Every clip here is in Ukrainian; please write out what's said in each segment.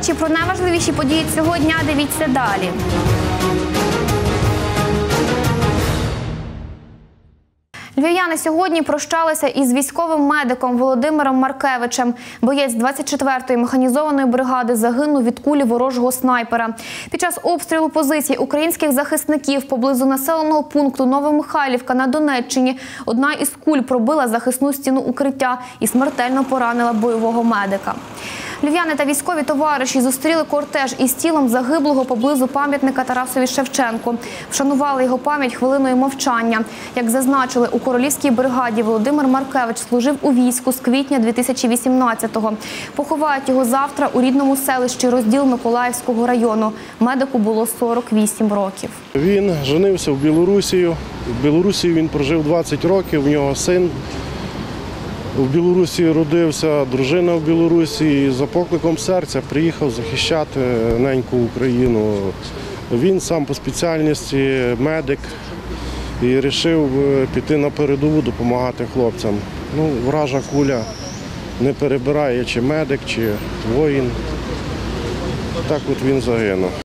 глядачі, про найважливіші події цього дня дивіться далі. Львів'яни сьогодні прощалися із військовим медиком Володимиром Маркевичем. Боєць 24-ї механізованої бригади загинув від кулі ворожого снайпера. Під час обстрілу позицій українських захисників поблизу населеного пункту Новомихайлівка на Донеччині одна із куль пробила захисну стіну укриття і смертельно поранила бойового медика. Львів'яни та військові товариші зустріли кортеж із тілом загиблого поблизу пам'ятника Тарасові Шевченку. Вшанували його пам'ять хвилиною мовчання. Як зазначили, у королівській бригаді Володимир Маркевич служив у війську з квітня 2018-го. Поховають його завтра у рідному селищі розділ Миколаївського району. Медику було 48 років. Він женився в Білорусію. В Білорусі він прожив 20 років, в нього син. В Білорусі родився, дружина в Білорусі і за покликом серця приїхав захищати неньку Україну. Він сам по спеціальності медик і вирішив піти на передову допомагати хлопцям. Ну, вража куля не перебирає, чи медик, чи воїн. Так от він загинув.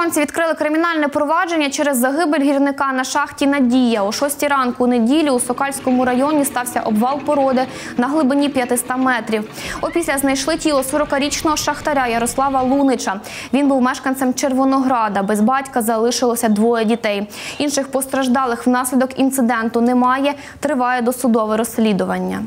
Правоохоронці відкрили кримінальне провадження через загибель гірника на шахті Надія. О 6 ранку неділі у Сокальському районі стався обвал породи на глибині 500 метрів. Опісля знайшли тіло 40-річного шахтаря Ярослава Лунича. Він був мешканцем Червонограда. Без батька залишилося двоє дітей. Інших постраждалих внаслідок інциденту немає. Триває досудове розслідування.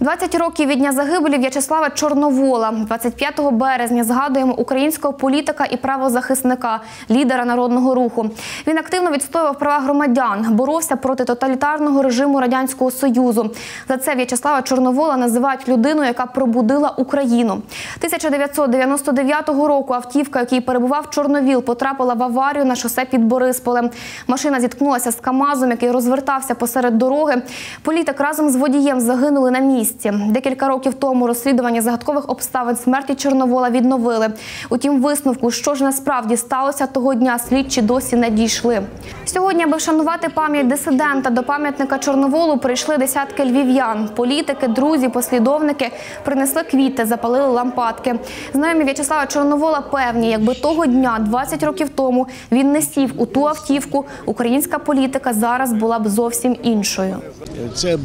20 років від дня загибелі В'ячеслава Чорновола. 25 березня згадуємо українського політика і правозахисника, лідера народного руху. Він активно відстоював права громадян, боровся проти тоталітарного режиму радянського союзу. За це В'ячеслава Чорновола називають людиною, яка пробудила Україну. 1999 року автівка, який перебував Чорновіл, потрапила в аварію на шосе під Борисполем. Машина зіткнулася з Камазом, який розвертався посеред дороги. Політик разом з водієм загинули на місці місці. Декілька років тому розслідування загадкових обставин смерті Чорновола відновили. Утім, висновку, що ж насправді сталося того дня, слідчі досі не дійшли. Сьогодні, аби вшанувати пам'ять дисидента, до пам'ятника Чорноволу прийшли десятки львів'ян. Політики, друзі, послідовники принесли квіти, запалили лампадки. Знайомі В'ячеслава Чорновола певні, якби того дня, 20 років тому, він не сів у ту автівку, українська політика зараз була б зовсім іншою. Це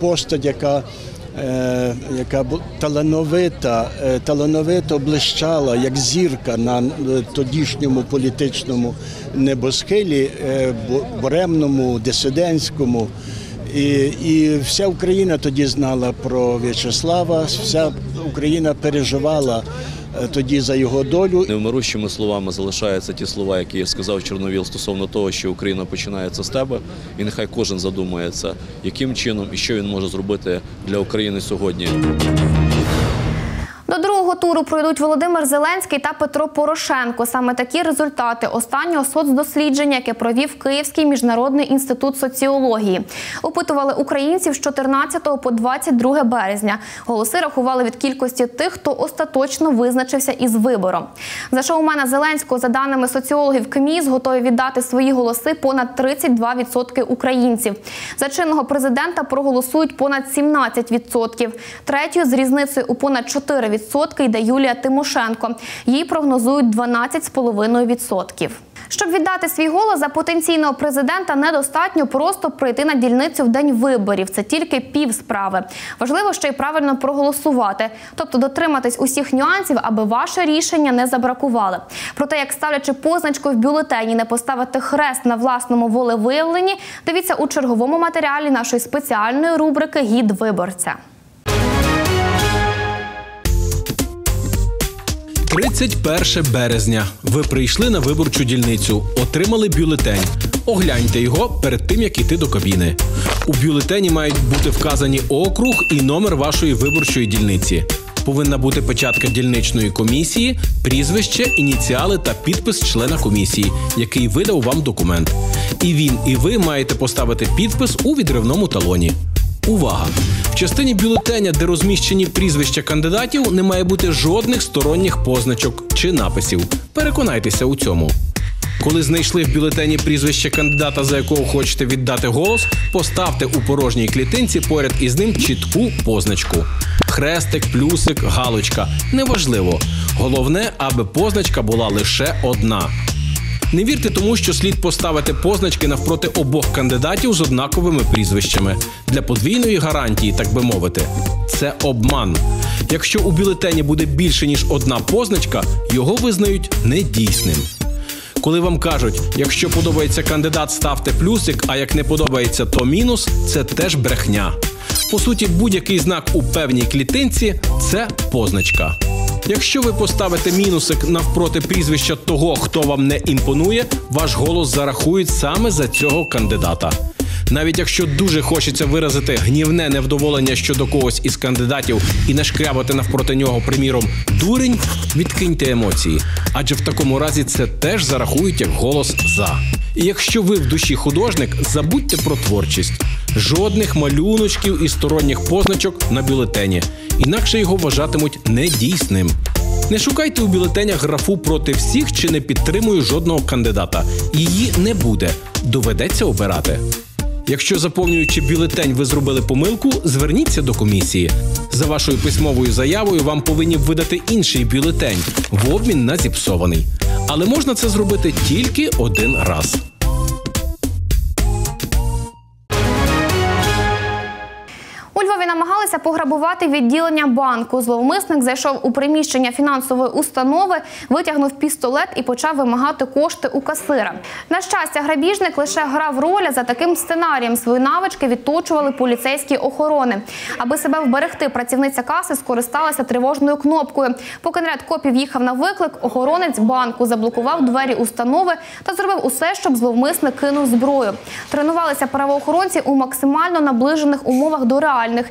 постать, яка яка бу- талановита, е, талановито блищала як зірка на е, тодішньому політичному небосхилі, боремному, дисидентському. І, і вся Україна тоді знала про В'ячеслава, вся Україна переживала е, тоді за його долю. Невмирущими словами залишаються ті слова, які сказав Чорновіл стосовно того, що Україна починається з тебе, і нехай кожен задумається, яким чином і що він може зробити для України сьогодні. До туру пройдуть Володимир Зеленський та Петро Порошенко. Саме такі результати останнього соцдослідження, яке провів Київський міжнародний інститут соціології. Опитували українців з 14 по 22 березня. Голоси рахували від кількості тих, хто остаточно визначився із вибором. За шоумена Зеленського, за даними соціологів КМІС, готові віддати свої голоси понад 32% українців. За чинного президента проголосують понад 17%. Третьою з різницею у понад 4% йде Юлія Тимошенко. Їй прогнозують 12,5%. Щоб віддати свій голос за потенційного президента, недостатньо просто прийти на дільницю в день виборів. Це тільки пів справи. Важливо ще й правильно проголосувати, тобто дотриматись усіх нюансів, аби ваше рішення не забракували. Про те, як ставлячи позначку в бюлетені, не поставити хрест на власному волевиявленні, дивіться у черговому матеріалі нашої спеціальної рубрики Гід виборця. 31 березня. Ви прийшли на виборчу дільницю, отримали бюлетень. Огляньте його перед тим, як іти до кабіни. У бюлетені мають бути вказані округ і номер вашої виборчої дільниці. Повинна бути печатка дільничної комісії, прізвище, ініціали та підпис члена комісії, який видав вам документ. І він, і ви маєте поставити підпис у відривному талоні. Увага! Частині бюлетеня, де розміщені прізвища кандидатів, не має бути жодних сторонніх позначок чи написів. Переконайтеся у цьому. Коли знайшли в бюлетені прізвище кандидата, за якого хочете віддати голос, поставте у порожній клітинці поряд із ним чітку позначку. хрестик, плюсик, галочка. Неважливо. Головне, аби позначка була лише одна. Не вірте тому, що слід поставити позначки навпроти обох кандидатів з однаковими прізвищами для подвійної гарантії, так би мовити. Це обман. Якщо у бюлетені буде більше ніж одна позначка, його визнають недійсним. Коли вам кажуть, якщо подобається кандидат, ставте плюсик, а як не подобається, то мінус, це теж брехня. По суті, будь-який знак у певній клітинці це позначка. Якщо ви поставите мінусик навпроти прізвища того, хто вам не імпонує, ваш голос зарахують саме за цього кандидата. Навіть якщо дуже хочеться виразити гнівне невдоволення щодо когось із кандидатів і нашкрябати навпроти нього, приміром, дурень, відкиньте емоції, адже в такому разі це теж зарахують як голос за. І якщо ви в душі художник, забудьте про творчість. Жодних малюночків і сторонніх позначок на бюлетені, інакше його вважатимуть недійсним. Не шукайте у бюлетенях графу проти всіх чи не підтримую жодного кандидата. Її не буде. Доведеться обирати. Якщо заповнюючи бюлетень, ви зробили помилку, зверніться до комісії. За вашою письмовою заявою вам повинні видати інший бюлетень в обмін на зіпсований. Але можна це зробити тільки один раз. Намагалися пограбувати відділення банку. Зловмисник зайшов у приміщення фінансової установи, витягнув пістолет і почав вимагати кошти у касира. На щастя, грабіжник лише грав роль. За таким сценарієм свої навички відточували поліцейські охорони. Аби себе вберегти, працівниця каси скористалася тривожною кнопкою. Поки наряд копів їхав на виклик, охоронець банку заблокував двері установи та зробив усе, щоб зловмисник кинув зброю. Тренувалися правоохоронці у максимально наближених умовах до реальних.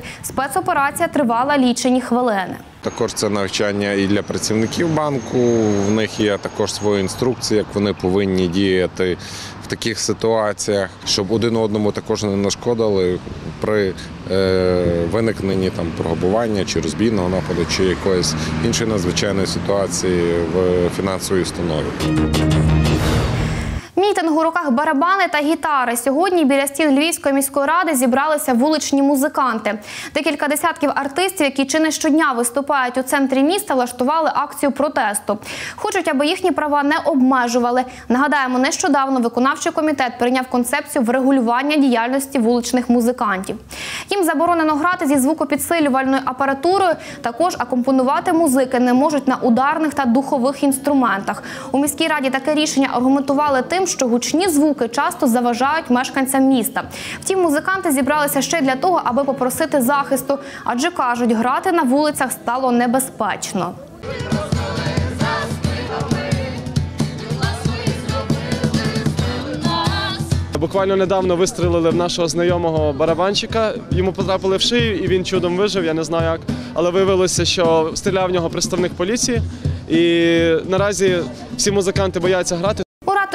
Спецоперація тривала лічені хвилини. Також це навчання і для працівників банку. В них є також свої інструкції, як вони повинні діяти в таких ситуаціях, щоб один одному також не нашкодили при е, виникненні там пограбування чи розбійного нападу, чи якоїсь іншої надзвичайної ситуації в фінансовій установі. Мітинг руках барабани та гітари. Сьогодні біля стін Львівської міської ради зібралися вуличні музиканти. Декілька десятків артистів, які чи не щодня виступають у центрі міста, влаштували акцію протесту. Хочуть, аби їхні права не обмежували. Нагадаємо, нещодавно виконавчий комітет прийняв концепцію врегулювання діяльності вуличних музикантів. Їм заборонено грати зі звукопідсилювальною апаратурою. Також акомпонувати музики не можуть на ударних та духових інструментах. У міській раді таке рішення аргументували тим, що гучні звуки часто заважають мешканцям міста. Втім, музиканти зібралися ще для того, аби попросити захисту, адже кажуть, грати на вулицях стало небезпечно. Буквально недавно вистрелили в нашого знайомого барабанщика. Йому потрапили в шию, і він чудом вижив. Я не знаю як. Але виявилося, що стріляв в нього представник поліції. І наразі всі музиканти бояться грати.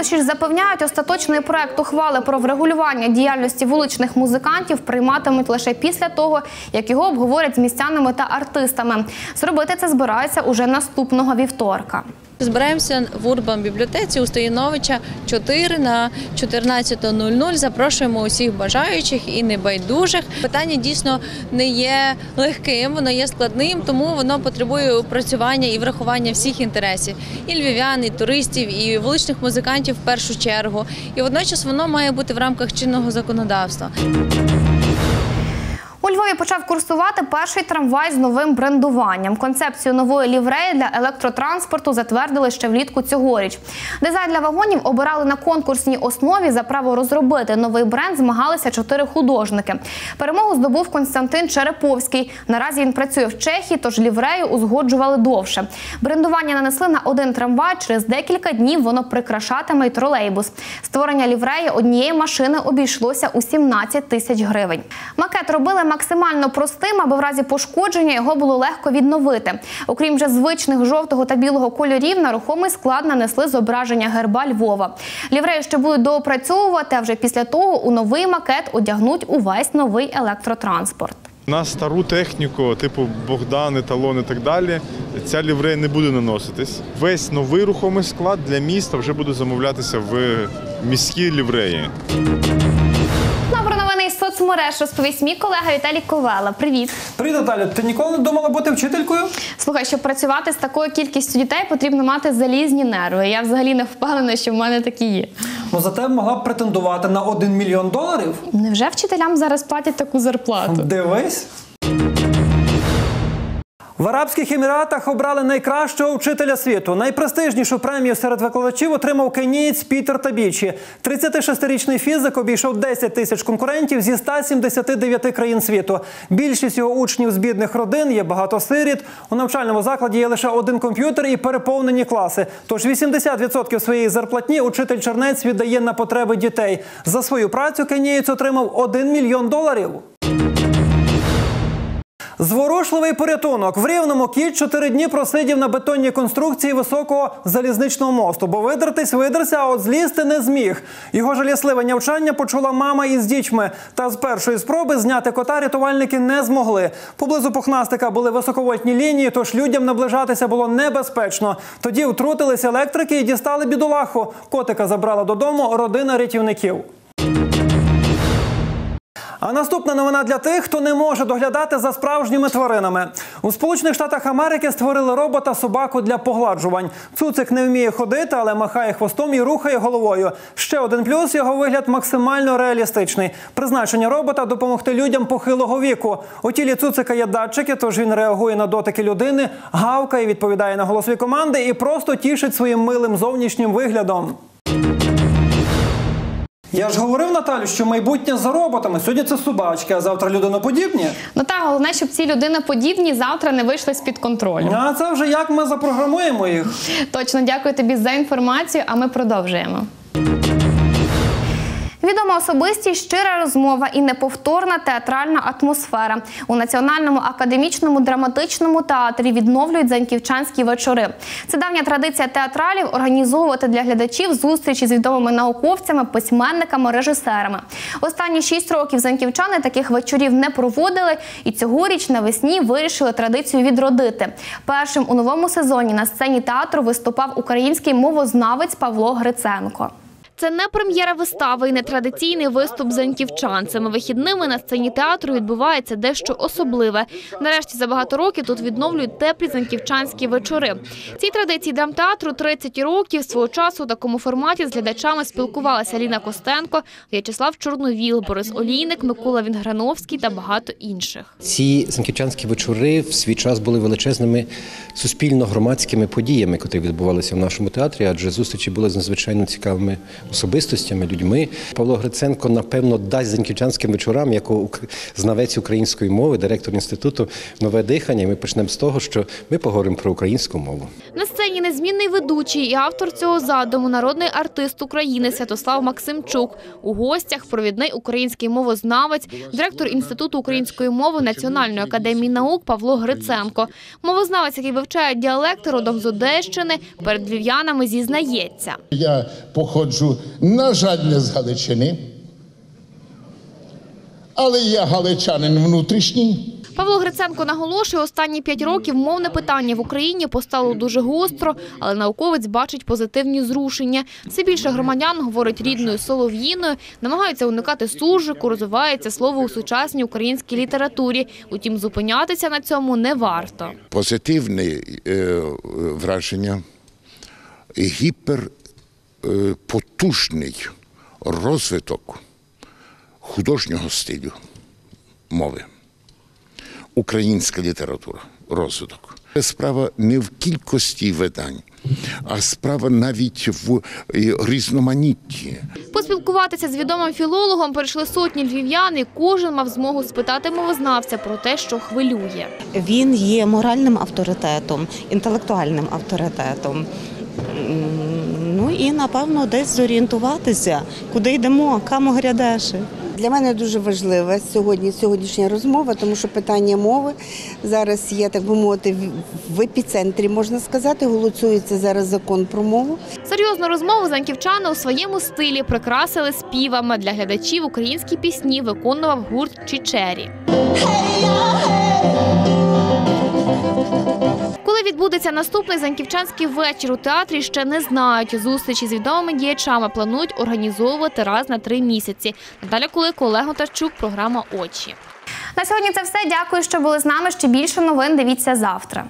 Ратуші ж запевняють, остаточний проект ухвали про врегулювання діяльності вуличних музикантів прийматимуть лише після того, як його обговорять з містянами та артистами. Зробити це збираються уже наступного вівторка. Збираємося в Урбан бібліотеці у Стояновича 4 на 14.00. Запрошуємо усіх бажаючих і небайдужих. Питання дійсно не є легким, воно є складним, тому воно потребує опрацювання і врахування всіх інтересів і львів'ян, і туристів, і вуличних музикантів в першу чергу. І водночас воно має бути в рамках чинного законодавства. У Львові почав курсувати перший трамвай з новим брендуванням. Концепцію нової лівреї для електротранспорту затвердили ще влітку цьогоріч. Дизайн для вагонів обирали на конкурсній основі. За право розробити новий бренд змагалися чотири художники. Перемогу здобув Константин Череповський. Наразі він працює в Чехії, тож ліврею узгоджували довше. Брендування нанесли на один трамвай. Через декілька днів воно прикрашатиме й тролейбус. Створення лівреї однієї машини обійшлося у 17 тисяч гривень. Макет робили максимально простим, аби в разі пошкодження його було легко відновити. Окрім вже звичних жовтого та білого кольорів, на рухомий склад нанесли зображення герба Львова. Ліврею ще будуть доопрацьовувати, а вже після того у новий макет одягнуть увесь новий електротранспорт. На стару техніку, типу Богдан, еталон і так далі, ця ліврея не буде наноситись. Весь новий рухомий склад для міста вже буде замовлятися в міській лівреї. Соцмереж розповість мій колега Віталій Ковела. Привіт. Привіт, Наталя. Ти ніколи не думала бути вчителькою? Слухай, щоб працювати з такою кількістю дітей, потрібно мати залізні нерви. Я взагалі не впевнена, що в мене такі є. Ну зате могла б претендувати на 1 мільйон доларів. Невже вчителям зараз платять таку зарплату? Дивись. В Арабських Еміратах обрали найкращого вчителя світу. Найпрестижнішу премію серед викладачів отримав кенієць Пітер Табічі. 36-річний фізик обійшов 10 тисяч конкурентів зі 179 країн світу. Більшість його учнів з бідних родин є багато сиріт. У навчальному закладі є лише один комп'ютер і переповнені класи. Тож 80% своєї зарплатні учитель Чернець віддає на потреби дітей. За свою працю кенієць отримав 1 мільйон доларів. Зворушливий порятунок. В Рівному кіт чотири дні просидів на бетонній конструкції високого залізничного мосту, бо видертись видерся, а от злізти не зміг. Його жалісливе нявчання почула мама із дітьми. Та з першої спроби зняти кота рятувальники не змогли. Поблизу пухнастика були високовольтні лінії, тож людям наближатися було небезпечно. Тоді втрутились електрики і дістали бідолаху. Котика забрала додому родина рятівників. А наступна новина для тих, хто не може доглядати за справжніми тваринами. У Сполучених Штатах Америки створили робота собаку для погладжувань. Цуцик не вміє ходити, але махає хвостом і рухає головою. Ще один плюс його вигляд максимально реалістичний. Призначення робота допомогти людям похилого віку. У тілі цуцика є датчики, тож він реагує на дотики людини, гавкає, відповідає на голосові команди і просто тішить своїм милим зовнішнім виглядом. Я ж говорив Наталю, що майбутнє за роботами. Сьогодні це собачки, а завтра людиноподібні. Ну та головне, щоб ці людиноподібні завтра не вийшли з під контролю. А це вже як ми запрограмуємо їх. Точно дякую тобі за інформацію. А ми продовжуємо. Відома особистість, щира розмова і неповторна театральна атмосфера. У Національному академічному драматичному театрі відновлюють заньківчанські вечори. Це давня традиція театралів організовувати для глядачів зустрічі з відомими науковцями, письменниками, режисерами. Останні шість років заньківчани таких вечорів не проводили, і цьогоріч навесні вирішили традицію відродити. Першим у новому сезоні на сцені театру виступав український мовознавець Павло Гриценко. Це не прем'єра вистави і не традиційний виступ заньківчан. Цими вихідними на сцені театру відбувається дещо особливе. Нарешті за багато років тут відновлюють теплі заньківчанські вечори. Цій традиції драмтеатру 30 років. Свого часу у такому форматі з глядачами спілкувалася Ліна Костенко, В'ячеслав Чорновіл, Борис Олійник, Микола Вінграновський та багато інших. Ці занківчанські вечори в свій час були величезними суспільно-громадськими подіями, які відбувалися в нашому театрі, адже зустрічі були з надзвичайно цікавими особистостями, людьми. Павло Гриценко, напевно, дасть занківчанським вечорам, як знавець української мови, директор інституту, нове дихання. І ми почнемо з того, що ми поговоримо про українську мову. На сцені незмінний ведучий і автор цього задуму, народний артист України Святослав Максимчук. У гостях провідний український мовознавець, директор Інституту української мови Національної академії наук Павло Гриценко. Мовознавець, який вивчає діалекти родом з Одещини, перед львів'янами зізнається. Я походжу, на жаль, не з Галичини, але я галичанин внутрішній. Павло Гриценко наголошує, останні п'ять років мовне питання в Україні постало дуже гостро, але науковець бачить позитивні зрушення. Все більше громадян говорить рідною солов'їною, намагаються уникати суржику, розвивається слово у сучасній українській літературі. Утім, зупинятися на цьому не варто. Позитивне е, враження, гіперпотужний розвиток художнього стилю мови. Українська література, розвиток. Це Справа не в кількості видань, а справа навіть в е, різноманітті. Поспілкуватися з відомим філологом прийшли сотні львів'ян, і кожен мав змогу спитати мовознавця про те, що хвилює. Він є моральним авторитетом, інтелектуальним авторитетом. І напевно десь зорієнтуватися, куди йдемо, камо грядеши. Для мене дуже важлива сьогодні сьогоднішня розмова, тому що питання мови зараз є, так би мовити, в- епіцентрі, можна сказати. Голосується зараз закон про мову. Серйозну розмову занківчани у своєму стилі прикрасили співами для глядачів українські пісні виконував гурт Чічері. Коли відбудеться наступний заньківчанський вечір у театрі, ще не знають. Зустрічі з відомими діячами планують організовувати раз на три місяці. Наталя Кулик, Олег Тарчук, програма Очі. На сьогодні це все. Дякую, що були з нами. Ще більше новин дивіться завтра.